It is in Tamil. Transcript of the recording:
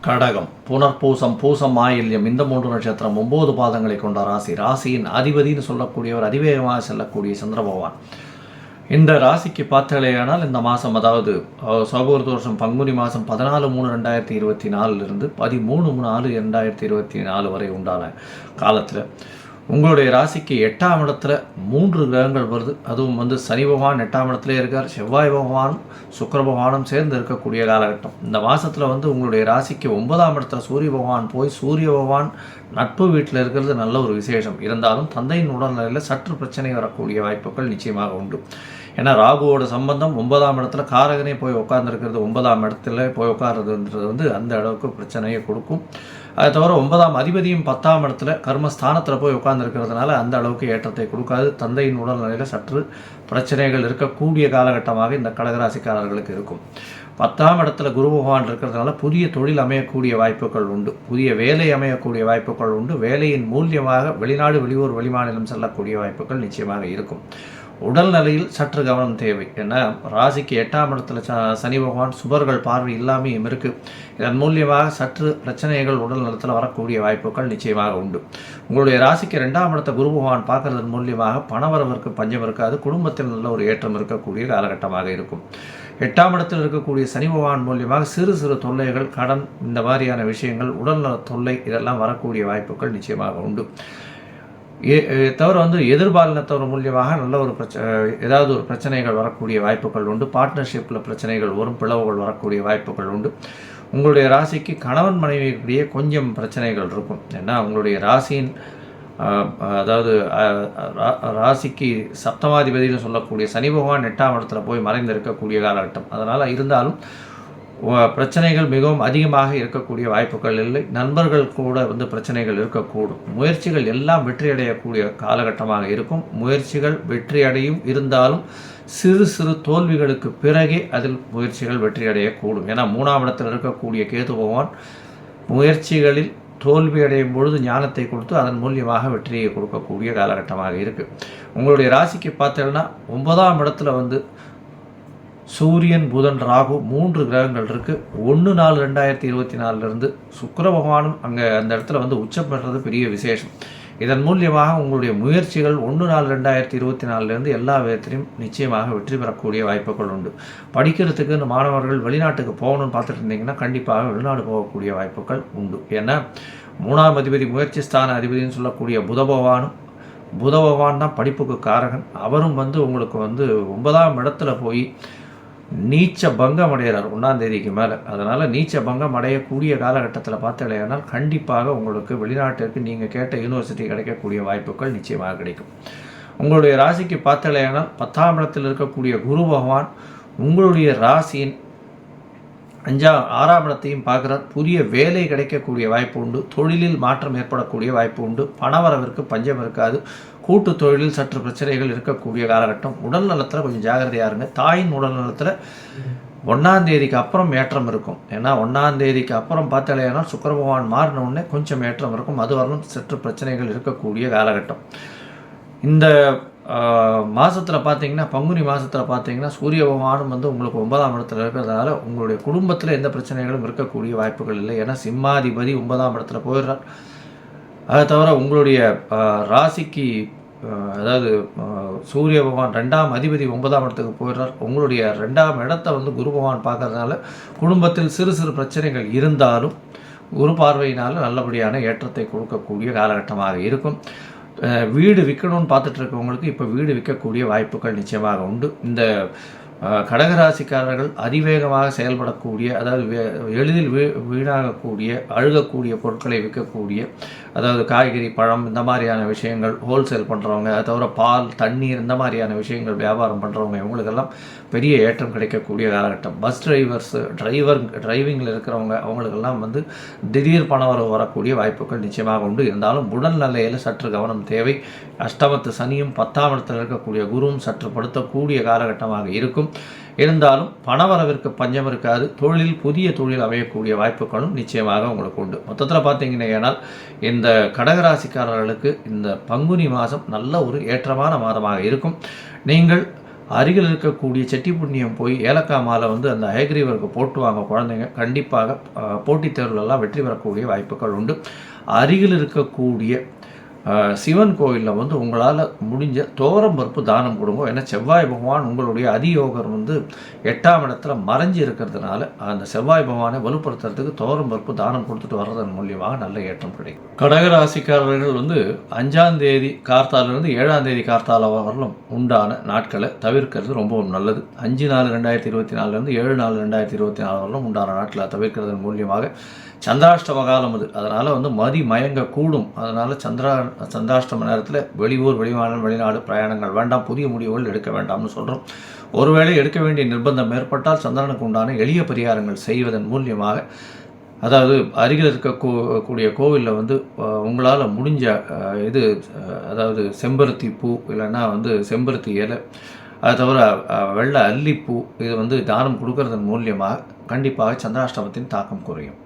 கடகம். புனர்பூசம் பூசம் ஆயில்யம் இந்த மூன்று நட்சத்திரம் ஒன்பது பாதங்களை கொண்ட ராசி. ராசியின் அதிபதினு சொல்லக்கூடியவர் அதிவேகமாக செல்லக்கூடிய சந்திர பகவான். இந்த ராசிக்கு பார்த்தலையானால் இந்த மாதம் அதாவது அஹ், வருஷம் பங்குனி மாதம் பதினாலு மூணு ரெண்டாயிரத்தி இருபத்தி நாலுலேருந்து பதிமூணு நாலு ரெண்டாயிரத்தி இருபத்தி நாலு வரை உண்டான காலத்தில். உங்களுடைய ராசிக்கு எட்டாம் இடத்துல மூன்று கிரகங்கள் வருது. அதுவும் வந்து சனி பகவான் எட்டாம் இடத்துல இருக்கார். செவ்வாய் பகவானும் சுக்கர பகவானும் சேர்ந்து இருக்கக்கூடிய காலகட்டம். இந்த மாதத்தில் வந்து உங்களுடைய ராசிக்கு ஒன்பதாம் இடத்துல சூரிய பகவான் போய் சூரிய பகவான் நட்பு வீட்டில் இருக்கிறது நல்ல ஒரு விசேஷம். இருந்தாலும் தந்தையின் உடல்நிலையில் சற்று பிரச்சனை வரக்கூடிய வாய்ப்புகள் நிச்சயமாக உண்டு. ஏன்னா ராகுவோட சம்பந்தம் ஒன்பதாம் இடத்துல காரகனே போய் உட்கார்ந்துருக்கிறது. ஒன்பதாம் இடத்துல போய் உட்கார்றதுன்றது வந்து அந்த அளவுக்கு பிரச்சனையை கொடுக்கும். அதை தவிர ஒன்பதாம் அதிபதியும் பத்தாம் இடத்துல கர்மஸ்தானத்தில் போய் உட்கார்ந்துருக்கிறதுனால அந்த அளவுக்கு ஏற்றத்தை கொடுக்காது. தந்தையின் உடல்நிலையில் சற்று பிரச்சனைகள் இருக்கக்கூடிய காலகட்டமாக இந்த கடகராசிக்காரர்களுக்கு இருக்கும். பத்தாம் இடத்துல குரு பகவான் இருக்கிறதுனால புதிய தொழில் அமையக்கூடிய வாய்ப்புகள் உண்டு. புதிய வேலை அமையக்கூடிய வாய்ப்புகள் உண்டு. வேலையின் மூலியமாக வெளிநாடு வெளியூர் வெளிமாநிலம் செல்லக்கூடிய வாய்ப்புகள் நிச்சயமாக இருக்கும். உடல்நிலையில் சற்று கவனம் தேவை ஏன்னா ராசிக்கு எட்டாம் இடத்துல சனி பகவான் சுபர்கள் பார்வை இல்லாமையும் இருக்குது இதன் மூலியமாக சற்று பிரச்சனைகள் உடல் நலத்தில் வரக்கூடிய வாய்ப்புகள் நிச்சயமாக உண்டு. உங்களுடைய ராசிக்கு ரெண்டாம் இடத்த குரு பகவான் பார்க்கறதன் மூலியமாக பணவரவிற்கு பஞ்சம் இருக்காது. குடும்பத்தில் நல்ல ஒரு ஏற்றம் இருக்கக்கூடிய காலகட்டமாக இருக்கும். எட்டாம் இடத்தில் இருக்கக்கூடிய சனி பகவான் மூலியமாக சிறு சிறு தொல்லைகள் கடன் இந்த மாதிரியான விஷயங்கள் உடல்நல தொல்லை இதெல்லாம் வரக்கூடிய வாய்ப்புகள் நிச்சயமாக உண்டு. தவிர வந்து எதிர்பாலினத்தவர் மூலியமாக நல்ல ஒரு பிரச்ச ஏதாவது ஒரு பிரச்சனைகள் வரக்கூடிய வாய்ப்புகள் உண்டு. பார்ட்னர்ஷிப்பில் பிரச்சனைகள் வரும் பிளவுகள் வரக்கூடிய வாய்ப்புகள் உண்டு. உங்களுடைய ராசிக்கு கணவன் மனைவியிடையே கொஞ்சம் பிரச்சனைகள் இருக்கும். ஏன்னா உங்களுடைய ராசியின் அதாவது ராசிக்கு சப்தமாதிபதினு சொல்லக்கூடிய சனி பகவான் எட்டாம் இடத்துல போய் மறைந்திருக்கக்கூடிய காலகட்டம். அதனால் இருந்தாலும் பிரச்சனைகள் மிகவும் அதிகமாக இருக்கக்கூடிய வாய்ப்புகள் இல்லை. நண்பர்கள் கூட வந்து பிரச்சனைகள் இருக்கக்கூடும். முயற்சிகள் எல்லாம் வெற்றியடையக்கூடிய காலகட்டமாக இருக்கும். முயற்சிகள் வெற்றியடையும். இருந்தாலும் சிறு சிறு தோல்விகளுக்கு பிறகே அதில் முயற்சிகள் வெற்றியடையக்கூடும். ஏன்னா மூணாம் இடத்தில் இருக்கக்கூடிய கேது பகவான் முயற்சிகளில் தோல்வி அடையும் பொழுது ஞானத்தை கொடுத்து அதன் மூலியமாக வெற்றியை கொடுக்கக்கூடிய காலகட்டமாக இருக்குது உங்களுடைய ராசிக்கு பார்த்தீங்கன்னா ஒன்பதாம் இடத்துல வந்து சூரியன் புதன் ராகு மூன்று கிரகங்கள் இருக்குது ஒன்று நாலு ரெண்டாயிரத்தி இருபத்தி நாலுலேருந்து சுக்கர பகவானும் அங்கே அந்த இடத்துல வந்து உச்சம் பெறுறது பெரிய விசேஷம். இதன் மூலியமாக உங்களுடைய முயற்சிகள் ஒன்று நாலு ரெண்டாயிரத்தி இருபத்தி நாலுலேருந்து எல்லா விதத்திலையும் நிச்சயமாக வெற்றி பெறக்கூடிய வாய்ப்புகள் உண்டு. படிக்கிறதுக்கு இந்த மாணவர்கள் வெளிநாட்டுக்கு போகணும்னு பார்த்துட்டு இருந்தீங்கன்னா கண்டிப்பாக வெளிநாடு போகக்கூடிய வாய்ப்புகள் உண்டு. ஏன்னா மூணாம் அதிபதி முயற்சி ஸ்தான அதிபதினு சொல்லக்கூடிய புத பகவானும் புத பகவான் தான் படிப்புக்கு காரகன். அவரும் வந்து உங்களுக்கு வந்து ஒன்பதாம் இடத்துல போய் நீச்ச பங்கம் அடைகிறார் ஒன்றாந்தேதிக்கு மேலே. அதனால் நீச்ச பங்கம் அடையக்கூடிய காலகட்டத்தில் பார்த்தீங்கன்னா கண்டிப்பாக உங்களுக்கு வெளிநாட்டிற்கு நீங்கள் கேட்ட யூனிவர்சிட்டி கிடைக்கக்கூடிய வாய்ப்புகள் நிச்சயமாக கிடைக்கும். உங்களுடைய ராசிக்கு பார்த்தீங்கன்னா பத்தாம் இடத்தில் இருக்கக்கூடிய குரு பகவான் உங்களுடைய ராசியின் அஞ்சா ஆறாம் இடத்தையும் பார்க்குறார். புதிய வேலை கிடைக்கக்கூடிய வாய்ப்பு உண்டு. தொழிலில் மாற்றம் ஏற்படக்கூடிய வாய்ப்பு உண்டு. பணவரவிற்கு பஞ்சம் இருக்காது. கூட்டு தொழிலில் சற்று பிரச்சனைகள் இருக்கக்கூடிய காலகட்டம். உடல் நலத்தில் கொஞ்சம் ஜாகிரதையாக இருங்க. தாயின் உடல் நலத்தில் ஒன்றாந்தேதிக்கு அப்புறம் ஏற்றம் இருக்கும். ஏன்னா ஒன்றாந்தேதிக்கு அப்புறம் பார்த்தாலேனா சுக்கர பகவான் மாறின உடனே கொஞ்சம் ஏற்றம் இருக்கும். அது வரலும் சற்று பிரச்சனைகள் இருக்கக்கூடிய காலகட்டம். இந்த மாதத்தில் பார்த்தீங்கன்னா பங்குனி மாதத்தில் பார்த்தீங்கன்னா சூரிய பகவானும் வந்து உங்களுக்கு ஒன்பதாம் இடத்துல இருக்கிறதுனால உங்களுடைய குடும்பத்தில் எந்த பிரச்சனைகளும் இருக்கக்கூடிய வாய்ப்புகள் இல்லை. ஏன்னா சிம்மாதிபதி ஒன்பதாம் இடத்துல போயிடுறார். அதை தவிர உங்களுடைய ராசிக்கு அதாவது சூரிய பகவான் ரெண்டாம் அதிபதி ஒன்பதாம் இடத்துக்கு போயிடுறார். உங்களுடைய ரெண்டாம் இடத்தை வந்து குரு பகவான் பார்க்கறதுனால குடும்பத்தில் சிறு சிறு பிரச்சனைகள் இருந்தாலும் குரு பார்வையினால் நல்லபடியான ஏற்றத்தை கொடுக்கக்கூடிய காலகட்டமாக இருக்கும். வீடு விற்கணும்னு பார்த்துட்டு இருக்கவங்களுக்கு இப்போ வீடு விற்கக்கூடிய வாய்ப்புகள் நிச்சயமாக உண்டு. இந்த கடகராசிக்காரர்கள் அதிவேகமாக செயல்படக்கூடிய அதாவது வே- எளிதில் வீ வீணாகக்கூடிய அழுகக்கூடிய பொருட்களை விற்கக்கூடிய அதாவது காய்கறி பழம் இந்த மாதிரியான விஷயங்கள் ஹோல்சேல் பண்ணுறவங்க அதை தவிர பால் தண்ணீர் இந்த மாதிரியான விஷயங்கள் வியாபாரம் பண்ணுறவங்க இவங்களுக்கெல்லாம் பெரிய ஏற்றம் கிடைக்கக்கூடிய காலகட்டம். பஸ் டிரைவர்ஸ் டிரைவர் டிரைவிங்கில் இருக்கிறவங்க அவங்களுக்கெல்லாம் வந்து திடீர் பணவரவு வரக்கூடிய வாய்ப்புகள் நிச்சயமாக உண்டு. இருந்தாலும் உடல் நிலையில் சற்று கவனம் தேவை. அஷ்டமத்து சனியும் பத்தாம் இடத்தில் இருக்கக்கூடிய குருவும் சற்று படுத்தக்கூடிய காலகட்டமாக இருக்கும். இருந்தாலும் பணவரவிற்கு பஞ்சம் இருக்காது. தொழிலில் புதிய தொழில் அமையக்கூடிய வாய்ப்புகளும் நிச்சயமாக உங்களுக்கு உண்டு. மொத்தத்தில் பார்த்தீங்கன்னா இந்த கடகராசிக்காரர்களுக்கு இந்த பங்குனி மாதம் நல்ல ஒரு ஏற்றமான மாதமாக இருக்கும். நீங்கள் அருகில் இருக்கக்கூடிய செட்டி புண்ணியம் போய் ஏலக்காய் மாலை வந்து அந்த ஹயக்ரீவருக்கு போட்டு வாங்க குழந்தைங்க. கண்டிப்பாக போட்டித் தேர்வுலலாம் வெற்றி பெறக்கூடிய வாய்ப்புகள் உண்டு. அருகில் இருக்கக்கூடிய சிவன் கோயிலில் வந்து உங்களால் முடிஞ்ச தோரம் பருப்பு தானம் கொடுங்க. ஏன்னா செவ்வாய் பகவான் உங்களுடைய அதியோகர் வந்து எட்டாம் இடத்துல மறைஞ்சு இருக்கிறதுனால அந்த செவ்வாய் பகவானை வலுப்படுத்துறதுக்கு தோரம் பருப்பு தானம் கொடுத்துட்டு வர்றதன் மூலியமாக நல்ல ஏற்றம் கிடைக்கும். கடகராசிக்காரர்கள் வந்து அஞ்சாம் தேதி கார்த்தாலிருந்து ஏழாம் தேதி கார்த்தால வரலும் உண்டான நாட்களை தவிர்க்கிறது ரொம்பவும் நல்லது. அஞ்சு நாலு ரெண்டாயிரத்தி இருபத்தி நாலுலேருந்து ஏழு நாலு ரெண்டாயிரத்தி இருபத்தி நாலு வரலும் உண்டான நாட்களை தவிர்க்கிறதன் மூலியமாக சந்திராஷ்டம காலம் அது. அதனால் வந்து மதி மயங்க கூடும். அதனால் சந்திரா சந்திராஷ்டம நேரத்தில் வெளியூர் வெளிமாநிலம் வெளிநாடு பிரயாணங்கள் வேண்டாம். புதிய முடிவுகள் எடுக்க வேண்டாம்னு சொல்கிறோம் ஒருவேளை எடுக்க வேண்டிய நிர்பந்தம் ஏற்பட்டால் சந்திரனுக்கு உண்டான எளிய பரிகாரங்கள் செய்வதன் மூலியமாக அதாவது அருகில் இருக்க கோவிலில் வந்து உங்களால் முடிஞ்ச இது அதாவது செம்பருத்தி பூ இல்லைன்னா வந்து செம்பருத்தி இலை அது தவிர வெள்ளை அல்லிப்பூ இது வந்து தானம் கொடுக்கறதன் மூலியமாக கண்டிப்பாக சந்திராஷ்டமத்தின் தாக்கம் குறையும்.